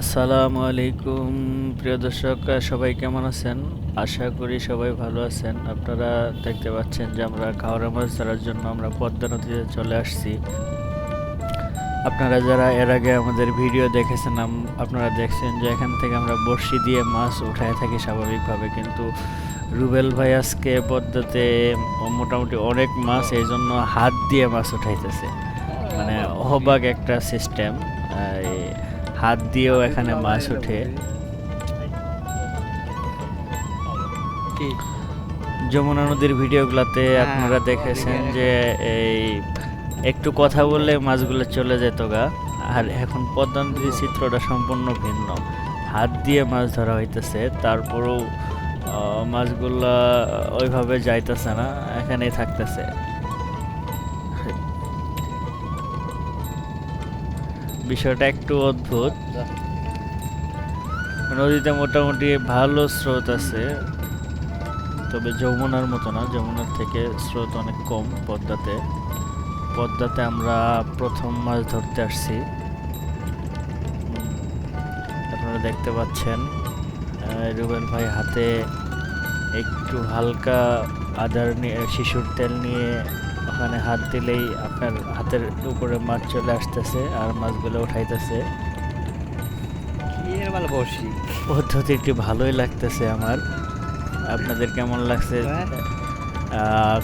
আসসালামু আলাইকুম, প্রিয় দর্শক, সবাই কেমন আছেন? আশা করি সবাই ভালো আছেন। আপনারা দেখতে পাচ্ছেন যে আমরা খাওয়ার মাছ ধরার জন্য আমরা পদ্মা নদীতে চলে আসছি। আপনারা যারা এর আগে আমাদের ভিডিও দেখেছেন আপনারা দেখছেন যে এখান থেকে আমরা বড়শি দিয়ে মাছ উঠায় থাকি স্বাভাবিকভাবে, কিন্তু রুবেল ভাই আজকে পদ্মাতে মোটামুটি অনেক মাছ, এই জন্য হাত দিয়ে মাছ উঠাইতেছে। মানে অহবাগ একটা সিস্টেম হাত দিয়েও এখানে মাছ ওঠে। যমুনা নদীর ভিডিওগুলোতে হ্যাঁ, আপনারা দেখেছেন যে এই একটু কথা বললে মাছগুলো চলে যেত গা। আর এখন পদ্মা নদীর চিত্রটা সম্পূর্ণ ভিন্ন। হাত দিয়ে মাছ ধরা হইতেছে তারপরেও মাছগুলা ওইভাবে যাইতেছে না এখানেই থাকতেছে। বিষয়টা একটু অদ্ভুত। নদীতে মোটামুটি ভালো স্রোত আছে, তবে যমুনার মতো না। যমুনার থেকে স্রোত অনেক কম পদ্মাতে। পদ্মাতে আমরা প্রথম মাছ ধরতে আসছি। আপনারা দেখতে পাচ্ছেন রুবেল ভাই হাতে একটু হালকা আদার নিয়ে শিশুর তেল নিয়ে ওখানে হাত দিলেই আপনার হাতের উপরে মাছ চলে আসতেছে আর মাছগুলো উঠাইতেছে। ভালো পদ্ধতিটি ভালোই লাগতেছে আমার। আপনাদের কেমন লাগছে?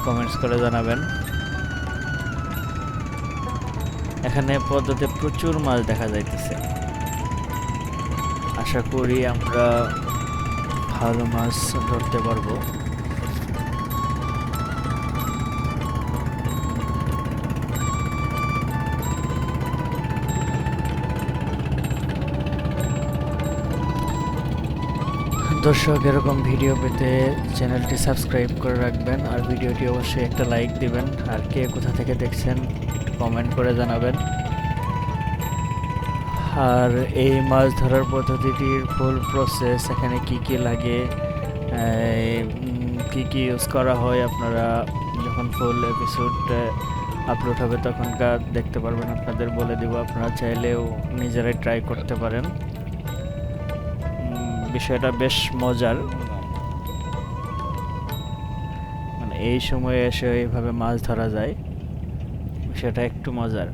কমেন্টস করে জানাবেন। এখানে পদ্মাতে প্রচুর মাছ দেখা যাইতেছে। আশা করি আমরা ভালো মাছ ধরতে পারব। দর্শক, এরকম ভিডিও পেতে চ্যানেলটি সাবস্ক্রাইব করে রাখবেন আর ভিডিওটি অবশ্যই একটা লাইক দিবেন। আর কে কোথা থেকে দেখছেন কমেন্ট করে জানাবেন। আর এই মাছ ধরার পদ্ধতিটির ফুল প্রসেস এখানে কি কি লাগে কি কি ইউজ করা হয় আপনারা যখন ফুল এপিসোড আপলোড হবে তখনকার দেখতে পারবেন, আপনাদের বলে দিব, আপনারা চাইলেও নিজেরাই ট্রাই করতে পারেন। বিষয়টা বেশ মজার। মানে এই সময়ে এসে এইভাবে মাছ ধরা যায় সেটা একটু মজার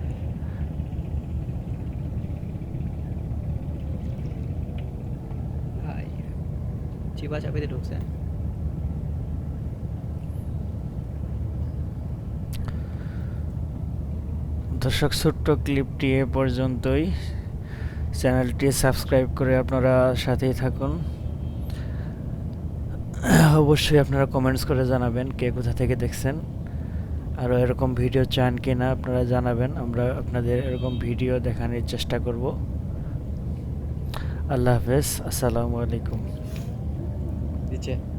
ভাই চিপা চাপিতে ঢুকছে দর্শক, ছোট্ট ক্লিপটি এ পর্যন্তই। চ্যানেলটি সাবস্ক্রাইব করে আপনারা সাথেই থাকুন। অবশ্যই আপনারা কমেন্টস করে জানাবেন কে কোথা থেকে দেখছেন। আরও এরকম ভিডিও চান কি না আপনারা জানাবেন। আমরা আপনাদের এরকম ভিডিও দেখানোর চেষ্টা করব। আল্লাহ হাফেজ। আসসালামু আলাইকুম। Здравствуйте!